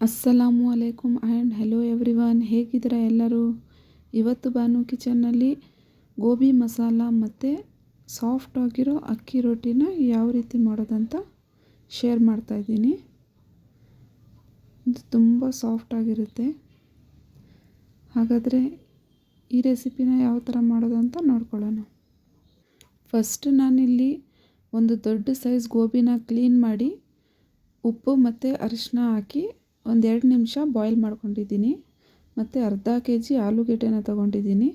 ಅಸ್ಸಲಾಮು ಅಲೈಕುಮ್ and hello everyone. ಹೇಗಿದ್ದೀರಾ ಎಲ್ಲರೂ? ಇವತ್ತು ಬಾನು ಕಿಚನ್ನಲ್ಲಿ ಗೋಬಿ ಮಸಾಲ ಮತ್ತು ಸಾಫ್ಟ್ ಆಗಿರೋ ಅಕ್ಕಿ ರೊಟ್ಟಿನ ಯಾವ ರೀತಿ ಮಾಡೋದಂತ ಶೇರ್ ಮಾಡ್ತಾಯಿದ್ದೀನಿ ಇದು ತುಂಬ ಸಾಫ್ಟಾಗಿರುತ್ತೆ ಹಾಗಾದರೆ ಈ ರೆಸಿಪಿನ ಯಾವ ಥರ ಮಾಡೋದು ಅಂತ ನೋಡ್ಕೊಳ್ಳೋಣ. ಫಸ್ಟ್ ನಾನಿಲ್ಲಿ ಒಂದು ದೊಡ್ಡ ಸೈಜ್ ಗೋಬಿನ ಕ್ಲೀನ್ ಮಾಡಿ ಉಪ್ಪು ಮತ್ತು ಅರಿಶಿನ ಹಾಕಿ ಒಂದೆರಡು ನಿಮಿಷ ಬಾಯ್ಲ್ ಮಾಡ್ಕೊಂಡಿದ್ದೀನಿ. ಮತ್ತು ಅರ್ಧ ಕೆ ಜಿ ಆಲೂಗೆಡ್ಡೆನ ತೊಗೊಂಡಿದ್ದೀನಿ.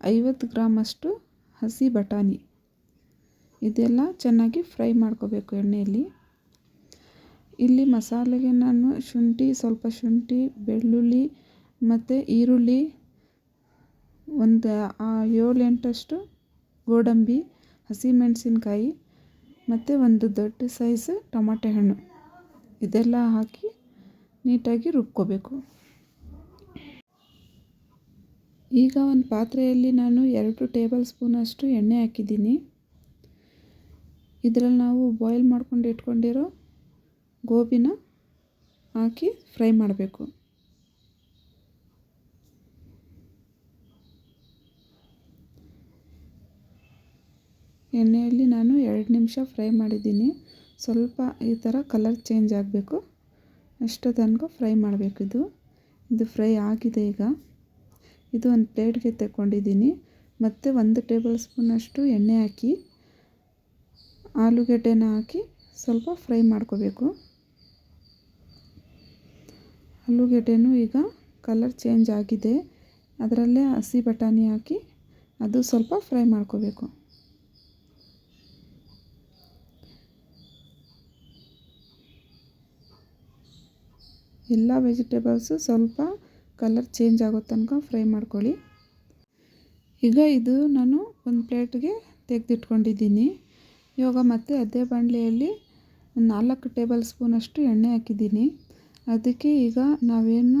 ಐವತ್ತು ಗ್ರಾಮಷ್ಟು ಹಸಿ ಬಟಾಣಿ. ಇದೆಲ್ಲ ಚೆನ್ನಾಗಿ ಫ್ರೈ ಮಾಡ್ಕೋಬೇಕು ಎಣ್ಣೆಯಲ್ಲಿ. ಇಲ್ಲಿ ಮಸಾಲೆಗೆ ನಾನು ಶುಂಠಿ, ಸ್ವಲ್ಪ ಶುಂಠಿ, ಬೆಳ್ಳುಳ್ಳಿ ಮತ್ತು ಈರುಳ್ಳಿ, ಒಂದು ಏಳು ಎಂಟಷ್ಟು ಗೋಡಂಬಿ, ಹಸಿಮೆಣಸಿನ್ಕಾಯಿ ಮತ್ತು ಒಂದು ದೊಡ್ಡ ಸೈಜ್ ಟೊಮಾಟೆ ಹಣ್ಣು. ಇದೆಲ್ಲ ಹಾಕಿ ನೀಟಾಗಿ ರುಬ್ಕೋಬೇಕು. ಈಗ ಒಂದು ಪಾತ್ರೆಯಲ್ಲಿ ನಾನು ಎರಡು ಟೇಬಲ್ ಸ್ಪೂನಷ್ಟು ಎಣ್ಣೆ ಹಾಕಿದ್ದೀನಿ. ಇದರಲ್ಲಿ ನಾವು ಬಾಯ್ಲ್ ಮಾಡ್ಕೊಂಡು ಇಟ್ಕೊಂಡಿರೋ ಗೋಬಿನ ಹಾಕಿ ಫ್ರೈ ಮಾಡಬೇಕು. ಎಣ್ಣೆಯಲ್ಲಿ ನಾನು ಎರಡು ನಿಮಿಷ ಫ್ರೈ ಮಾಡಿದ್ದೀನಿ. ಸ್ವಲ್ಪ ಈ ಥರ ಕಲರ್ ಚೇಂಜ್ ಆಗಬೇಕು. ಅಷ್ಟು ತನಕ ಫ್ರೈ ಮಾಡಬೇಕು ಇದು. ಇದು ಫ್ರೈ ಆಗಿದೆ ಈಗ. ಇದು ಒಂದು ಪ್ಲೇಟ್ಗೆ ತಗೊಂಡಿದ್ದೀನಿ. ಮತ್ತು ಒಂದು ಟೇಬಲ್ ಸ್ಪೂನಷ್ಟು ಎಣ್ಣೆ ಹಾಕಿ, ಆಲೂಗೆಡ್ಡೆನ ಹಾಕಿ ಸ್ವಲ್ಪ ಫ್ರೈ ಮಾಡ್ಕೋಬೇಕು. ಆಲೂಗೆಡ್ಡೆನೂ ಈಗ ಕಲರ್ ಚೇಂಜ್ ಆಗಿದೆ. ಅದರಲ್ಲೇ ಹಸಿ ಬಟಾಣಿ ಹಾಕಿ ಅದು ಸ್ವಲ್ಪ ಫ್ರೈ ಮಾಡ್ಕೋಬೇಕು. ಎಲ್ಲ ವೆಜಿಟೇಬಲ್ಸು ಸ್ವಲ್ಪ ಕಲರ್ ಚೇಂಜ್ ಆಗೋ ತನಕ ಫ್ರೈ ಮಾಡ್ಕೊಳ್ಳಿ. ಈಗ ಇದು ನಾನು ಒಂದು ಪ್ಲೇಟ್ಗೆ ತೆಗೆದಿಟ್ಕೊಂಡಿದ್ದೀನಿ. ಇವಾಗ ಮತ್ತೆ ಅದೇ ಬಾಣಲೆಯಲ್ಲಿ ನಾಲ್ಕು ಟೇಬಲ್ ಸ್ಪೂನಷ್ಟು ಎಣ್ಣೆ ಹಾಕಿದ್ದೀನಿ. ಅದಕ್ಕೆ ಈಗ ನಾವೇನು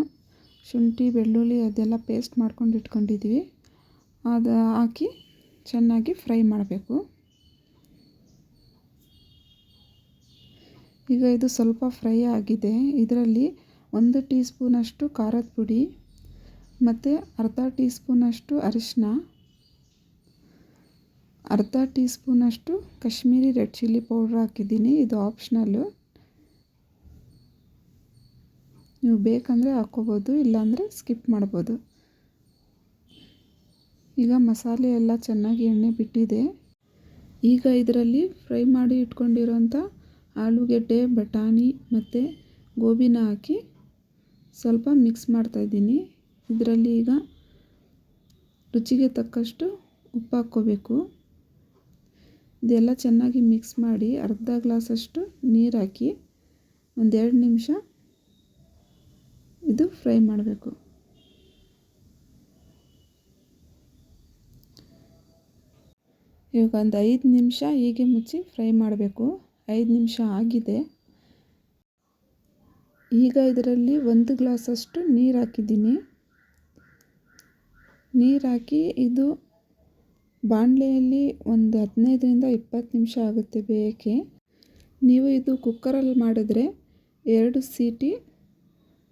ಶುಂಠಿ, ಬೆಳ್ಳುಳ್ಳಿ ಅದೆಲ್ಲ ಪೇಸ್ಟ್ ಮಾಡ್ಕೊಂಡು ಇಟ್ಕೊಂಡಿದ್ದೀವಿ. ಅದು ಹಾಕಿ ಚೆನ್ನಾಗಿ ಫ್ರೈ ಮಾಡಬೇಕು. ಈಗ ಇದು ಸ್ವಲ್ಪ ಫ್ರೈ ಆಗಿದೆ. ಇದರಲ್ಲಿ ಒಂದು ಟೀ ಸ್ಪೂನಷ್ಟು ಖಾರದ ಪುಡಿ, ಮತ್ತು ಅರ್ಧ ಟೀ ಸ್ಪೂನಷ್ಟು ಅರಿಶಿನ ಅರ್ಧ ಟೀ ಸ್ಪೂನಷ್ಟು ಕಾಶ್ಮೀರಿ ರೆಡ್ ಚಿಲ್ಲಿ ಪೌಡ್ರ್ ಹಾಕಿದ್ದೀನಿ, ಇದು ಆಪ್ಷನಲ್ಲು. ನೀವು ಬೇಕಂದರೆ ಹಾಕ್ಕೋಬೋದು, ಇಲ್ಲಾಂದರೆ ಸ್ಕಿಪ್ ಮಾಡ್ಬೋದು. ಈಗ ಮಸಾಲೆ ಎಲ್ಲ ಚೆನ್ನಾಗಿ ಎಣ್ಣೆ ಬಿಟ್ಟಿದೆ. ಈಗ ಇದರಲ್ಲಿ ಫ್ರೈ ಮಾಡಿ ಇಟ್ಕೊಂಡಿರೋಂಥ ಆಲೂಗೆಡ್ಡೆ, ಬಟಾಣಿ, ಮತ್ತು ಗೋಬಿನ ಹಾಕಿ ಸ್ವಲ್ಪ ಮಿಕ್ಸ್ ಮಾಡ್ತಾಯಿದ್ದೀನಿ ಇದರಲ್ಲಿ ಈಗ ರುಚಿಗೆ ತಕ್ಕಷ್ಟು ಉಪ್ಪು ಹಾಕ್ಕೋಬೇಕು. ಇದೆಲ್ಲ ಚೆನ್ನಾಗಿ ಮಿಕ್ಸ್ ಮಾಡಿ ಅರ್ಧ ಗ್ಲಾಸಷ್ಟು ನೀರು ಹಾಕಿ ಒಂದೆರಡು ನಿಮಿಷ ಇದು ಫ್ರೈ ಮಾಡಬೇಕು. ಇವಾಗ ಒಂದು ಐದು ನಿಮಿಷ ಹೀಗೆ ಮುಚ್ಚಿ ಫ್ರೈ ಮಾಡಬೇಕು. ಐದು ನಿಮಿಷ ಆಗಿದೆ. ಈಗ ಇದರಲ್ಲಿ ಒಂದು ಗ್ಲಾಸಷ್ಟು ನೀರು ಹಾಕಿದ್ದೀನಿ. ನೀರು ಹಾಕಿ ಇದು ಬಾಣಲೆಯಲ್ಲಿ ಒಂದು ಹದಿನೈದರಿಂದ ಇಪ್ಪತ್ತು ನಿಮಿಷ ಆಗುತ್ತೆ ಬೇಯಕ್ಕೆ. ನೀವು ಇದು ಕುಕ್ಕರಲ್ಲಿ ಮಾಡಿದ್ರೆ ಎರಡು ಸೀಟಿ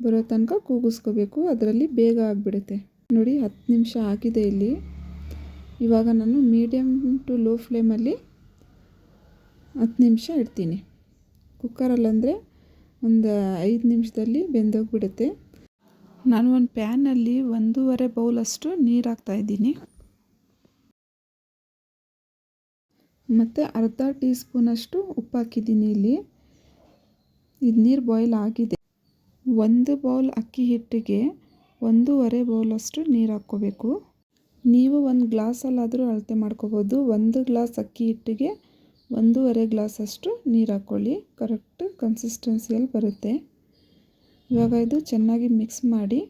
ಬರೋ ತನಕ ಕೂಗಿಸ್ಕೋಬೇಕು, ಅದರಲ್ಲಿ ಬೇಗ ಆಗಿಬಿಡುತ್ತೆ. ನೋಡಿ, ಹತ್ತು ನಿಮಿಷ ಆಗಿದೆ ಇಲ್ಲಿ. ಇವಾಗ ನಾನು ಮೀಡಿಯಮ್ ಟು ಲೋ ಫ್ಲೇಮಲ್ಲಿ ಹತ್ತು ನಿಮಿಷ ಇಡ್ತೀನಿ. ಕುಕ್ಕರಲ್ಲಂದರೆ ಒಂದು ಐದು ನಿಮಿಷದಲ್ಲಿ ಬೆಂದೋಗಿಬಿಡುತ್ತೆ. ನಾನು ಒಂದು ಪ್ಯಾನಲ್ಲಿ ಒಂದೂವರೆ ಬೌಲಷ್ಟು ನೀರು ಹಾಕ್ತಾಯಿದ್ದೀನಿ ಮತ್ತು ಅರ್ಧ ಟೀ ಸ್ಪೂನಷ್ಟು ಉಪ್ಪು ಹಾಕಿದ್ದೀನಿ ಇಲ್ಲಿ. ಇದು ನೀರು ಬಾಯ್ಲ್ ಆಗಿದೆ. ಒಂದು ಬೌಲ್ ಅಕ್ಕಿ ಹಿಟ್ಟಿಗೆ ಒಂದೂವರೆ ಬೌಲಷ್ಟು ನೀರು ಹಾಕ್ಕೋಬೇಕು. ನೀವು ಒಂದು ಗ್ಲಾಸಲ್ಲಾದರೂ ಅಳತೆ ಮಾಡ್ಕೋಬೋದು. ಒಂದು ಗ್ಲಾಸ್ ಅಕ್ಕಿ ಹಿಟ್ಟಿಗೆ ಒಂದೂವರೆ ಗ್ಲಾಸಷ್ಟು ನೀರು ಹಾಕ್ಕೊಳ್ಳಿ ಕರೆಕ್ಟ್ ಕನ್ಸಿಸ್ಟೆನ್ಸಿಯಲ್ಲಿ ಬರುತ್ತೆ. ಇವಾಗ ಇದು ಚೆನ್ನಾಗಿ ಮಿಕ್ಸ್ ಮಾಡಿ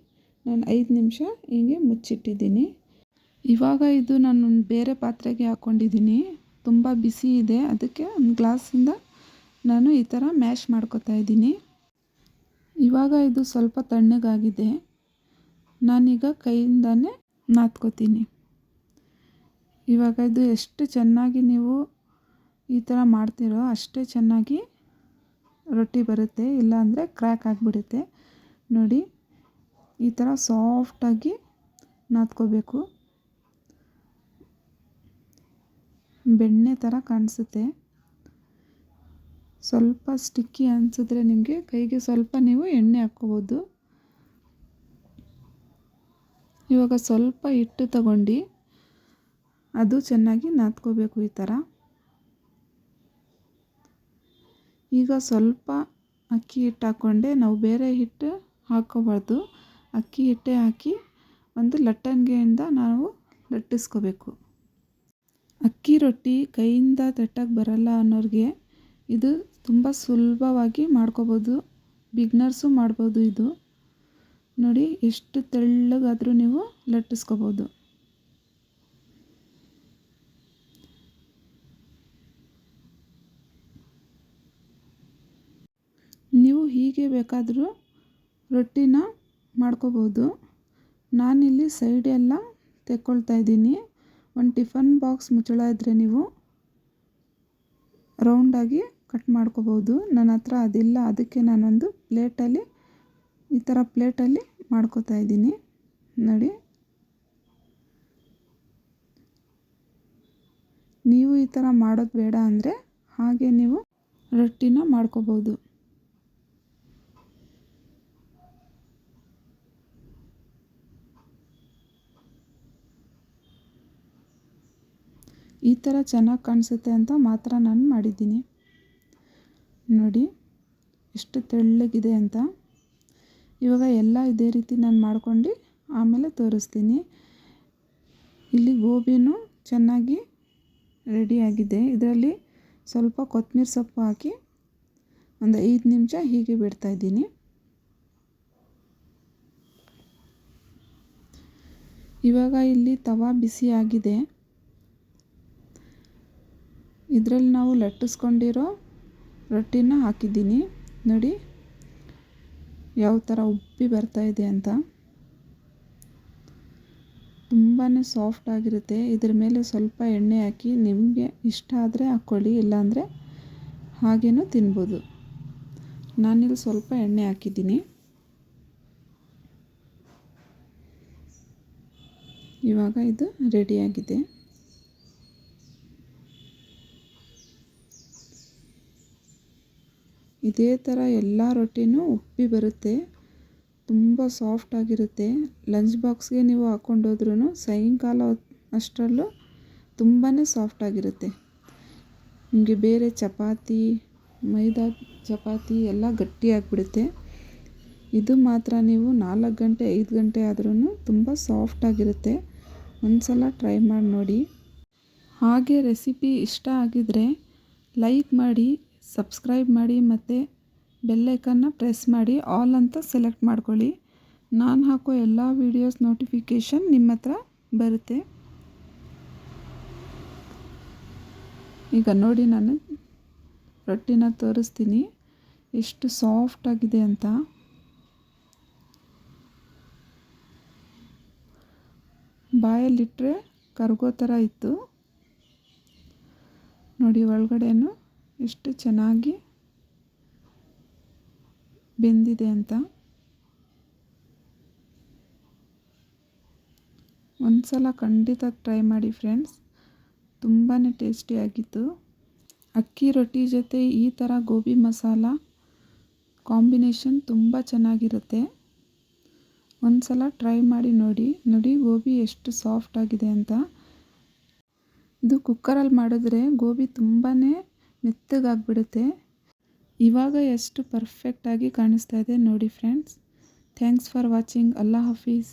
ನಾನು ಐದು ನಿಮಿಷ ಹೀಗೆ ಮುಚ್ಚಿಟ್ಟಿದ್ದೀನಿ. ಇವಾಗ ಇದು ನಾನು ಬೇರೆ ಪಾತ್ರೆಗೆ ಹಾಕ್ಕೊಂಡಿದ್ದೀನಿ ತುಂಬ ಬಿಸಿ ಇದೆ. ಅದಕ್ಕೆ ಒಂದು ಗ್ಲಾಸಿಂದ ನಾನು ಈ ಥರ ಮ್ಯಾಶ್ ಮಾಡ್ಕೊತಾ ಇದ್ದೀನಿ. ಇವಾಗ ಇದು ಸ್ವಲ್ಪ ತಣ್ಣಗಾಗಿದೆ. ನಾನೀಗ ಕೈಯಿಂದನೇ ನಾದ್ಕೋತೀನಿ. ಇವಾಗ ಇದು ಎಷ್ಟು ಚೆನ್ನಾಗಿ ನೀವು ಈ ಥರ ಮಾಡ್ತಿರೋ ಅಷ್ಟೇ ಚೆನ್ನಾಗಿ ರೊಟ್ಟಿ ಬರುತ್ತೆ, ಇಲ್ಲಾಂದರೆ ಕ್ರ್ಯಾಕ್ ಆಗಿಬಿಡುತ್ತೆ. ನೋಡಿ, ಈ ಥರ ಸಾಫ್ಟಾಗಿ ನಾದ್ಕೋಬೇಕು. ಬೆಣ್ಣೆ ಥರ ಕಾಣಿಸುತ್ತೆ. ಸ್ವಲ್ಪ ಸ್ಟಿಕ್ಕಿ ಅನಿಸಿದ್ರೆ ನಿಮಗೆ ಕೈಗೆ ಸ್ವಲ್ಪ ನೀವು ಎಣ್ಣೆ ಹಾಕ್ಕೋಬೋದು. ಇವಾಗ ಸ್ವಲ್ಪ ಹಿಟ್ಟು ತಗೊಂಡು ಅದು ಚೆನ್ನಾಗಿ ನಾದ್ಕೋಬೇಕು ಈ ಥರ. ಈಗ ಸ್ವಲ್ಪ ಅಕ್ಕಿ ಹಿಟ್ಟು ಹಾಕ್ಕೊಂಡೆ ನಾವು ಬೇರೆ ಹಿಟ್ಟು ಹಾಕ್ಕೋಬಾರ್ದು ಅಕ್ಕಿ ಹಿಟ್ಟೇ ಹಾಕಿ ಒಂದು ಲಟ್ಟಣಿಗೆಯಿಂದ ನಾವು ಲಟ್ಟಿಸ್ಕೋಬೇಕು. ಅಕ್ಕಿ ರೊಟ್ಟಿ ಕೈಯಿಂದ ತಟ್ಟಕ್ಕೆ ಬರಲ್ಲ ಅನ್ನೋರಿಗೆ ಇದು ತುಂಬ ಸುಲಭವಾಗಿ ಮಾಡ್ಕೋಬೋದು. ಬಿಗ್ನರ್ಸು ಮಾಡ್ಬೋದು ಇದು. ನೋಡಿ, ಎಷ್ಟು ತೆಳ್ಳಗಾದರೂ ನೀವು ಲಟ್ಟಿಸ್ಕೋಬೋದು ನೀವು ಹೀಗೆ ಬೇಕಾದರೂ ರೊಟ್ಟಿನ ಮಾಡ್ಕೋಬೋದು. ನಾನಿಲ್ಲಿ ಸೈಡೆಲ್ಲ ತೆಕ್ಕೊಳ್ತಾ ಇದ್ದೀನಿ. ಒಂದು ಟಿಫನ್ ಬಾಕ್ಸ್ ಮುಚ್ಚಳ ಇದ್ದರೆ ನೀವು ರೌಂಡಾಗಿ ಕಟ್ ಮಾಡ್ಕೋಬೋದು. ನನ್ನ ಹತ್ರ ಅದಿಲ್ಲ. ಅದಕ್ಕೆ ನಾನೊಂದು ಪ್ಲೇಟಲ್ಲಿ ಈ ಥರ ಪ್ಲೇಟಲ್ಲಿ ಮಾಡ್ಕೋತಾ ಇದ್ದೀನಿ. ನೋಡಿ. ನೀವು ಈ ಥರ ಮಾಡೋದು ಬೇಡ ಅಂದರೆ ಹಾಗೆ ನೀವು ರೊಟ್ಟಿನ ಮಾಡ್ಕೋಬೋದು. ಈ ಥರ ಚೆನ್ನಾಗಿ ಕಾಣಿಸುತ್ತೆ ಅಂತ ಮಾತ್ರ ನಾನು ಮಾಡಿದ್ದೀನಿ. ನೋಡಿ, ಎಷ್ಟು ತೆಳ್ಳಗಿದೆ ಅಂತ. ಇವಾಗ ಎಲ್ಲ ಇದೇ ರೀತಿ ನಾನು ಮಾಡ್ಕೊಂಡು ಆಮೇಲೆ ತೋರಿಸ್ತೀನಿ. ಇಲ್ಲಿ ಗೋಬಿನೂ ಚೆನ್ನಾಗಿ ರೆಡಿಯಾಗಿದೆ ಇದರಲ್ಲಿ ಸ್ವಲ್ಪ ಕೊತ್ತಂಬರಿ ಸೊಪ್ಪು ಹಾಕಿ ಒಂದು ಐದು ನಿಮಿಷ ಹೀಗೆ ಬಿಡ್ತಾಯಿದ್ದೀನಿ ಇವಾಗ ಇಲ್ಲಿ ತವಾ ಬಿಸಿಯಾಗಿದೆ ಇದರಲ್ಲಿ ನಾವು ಲಟ್ಟಿಸ್ಕೊಂಡಿರೋ ರೊಟ್ಟಿನ ಹಾಕಿದ್ದೀನಿ. ನೋಡಿ, ಯಾವ ಥರ ಉಬ್ಬಿ ಬರ್ತಾ ಇದೆ ಅಂತ. ತುಂಬಾ ಸಾಫ್ಟ್ ಆಗಿರುತ್ತೆ. ಇದ್ರ ಮೇಲೆ ಸ್ವಲ್ಪ ಎಣ್ಣೆ ಹಾಕಿ ನಿಮಗೆ ಇಷ್ಟ ಆದರೆ ಹಾಕ್ಕೊಳ್ಳಿ ಇಲ್ಲಾಂದರೆ ಹಾಗೇನೂ ತಿನ್ಬೋದು. ನಾನಿಲ್ಲಿ ಸ್ವಲ್ಪ ಎಣ್ಣೆ ಹಾಕಿದ್ದೀನಿ. ಇವಾಗ ಇದು ರೆಡಿಯಾಗಿದೆ ಇದೇ ಥರ ಎಲ್ಲ ರೊಟ್ಟಿನೂ ಉಪ್ಪಿ ಬರುತ್ತೆ. ತುಂಬ ಸಾಫ್ಟಾಗಿರುತ್ತೆ ಲಂಚ್ ಬಾಕ್ಸ್ಗೆ ನೀವು ಹಾಕ್ಕೊಂಡೋದ್ರೂ ಸಾಯಂಕಾಲ ಅಷ್ಟರಲ್ಲೂ ತುಂಬಾ ಸಾಫ್ಟಾಗಿರುತ್ತೆ ನಿಮಗೆ ಬೇರೆ ಚಪಾತಿ, ಮೈದಾ ಚಪಾತಿ ಎಲ್ಲ ಗಟ್ಟಿಯಾಗಿಬಿಡುತ್ತೆ ಇದು ಮಾತ್ರ ನೀವು ನಾಲ್ಕು ಗಂಟೆ, ಐದು ಗಂಟೆ ಆದ್ರೂ ತುಂಬ ಸಾಫ್ಟಾಗಿರುತ್ತೆ ಒಂದು ಸಲ ಟ್ರೈ ಮಾಡಿ ನೋಡಿ. ಹಾಗೆ ರೆಸಿಪಿ ಇಷ್ಟ ಆಗಿದರೆ ಲೈಕ್ ಮಾಡಿ. ಸಬ್ಸ್ಕ್ರೈಬ್ ಮಾಡಿ ಮತ್ತು ಬೆಲ್ಲೈಕನ್ನ ಪ್ರೆಸ್ ಮಾಡಿ. ಆಲ್ ಅಂತ ಸೆಲೆಕ್ಟ್ ಮಾಡ್ಕೊಳ್ಳಿ. ನಾನು ಹಾಕೋ ಎಲ್ಲ ವೀಡಿಯೋಸ್ ನೋಟಿಫಿಕೇಷನ್ ನಿಮ್ಮ ಹತ್ರ ಬರುತ್ತೆ. ಈಗ ನೋಡಿ ನಾನು ರೊಟ್ಟಿನ ತೋರಿಸ್ತೀನಿ. ಎಷ್ಟು ಸಾಫ್ಟಾಗಿದೆ ಅಂತ. ಬಾಯಲ್ಲಿಟ್ಟರೆ ಕರ್ಗೋ ಥರ ಇತ್ತು. ನೋಡಿ, ಒಳಗಡೆನು ಎಷ್ಟು ಚೆನ್ನಾಗಿ ಬೆಂದಿದೆ ಅಂತ. ಒಂದು ಸಲ ಖಂಡಿತ ಟ್ರೈ ಮಾಡಿ ಫ್ರೆಂಡ್ಸ್ ತುಂಬಾ ಟೇಸ್ಟಿಯಾಗಿತ್ತು ಅಕ್ಕಿ ರೊಟ್ಟಿ ಜೊತೆ ಈ ಥರ ಗೋಬಿ ಮಸಾಲ ಕಾಂಬಿನೇಷನ್ ತುಂಬ ಚೆನ್ನಾಗಿರುತ್ತೆ. ಒಂದು ಸಲ ಟ್ರೈ ಮಾಡಿ ನೋಡಿ. ನೋಡಿ ಗೋಬಿ ಎಷ್ಟು ಸಾಫ್ಟ್ ಆಗಿದೆ ಅಂತ. ಇದು ಕುಕ್ಕರಲ್ಲಿ ಮಾಡಿದ್ರೆ ಗೋಬಿ ತುಂಬಾ ಮೆತ್ತಗಾಗ್ಬಿಡುತ್ತೆ. ಇವಾಗ ಎಷ್ಟು ಪರ್ಫೆಕ್ಟಾಗಿ ಕಾಣಿಸ್ತಾ ಇದೆ ನೋಡಿ ಫ್ರೆಂಡ್ಸ್ ಥ್ಯಾಂಕ್ಸ್ ಫಾರ್ ವಾಚಿಂಗ್ ಅಲ್ಲಾ ಹಾಫೀಸ್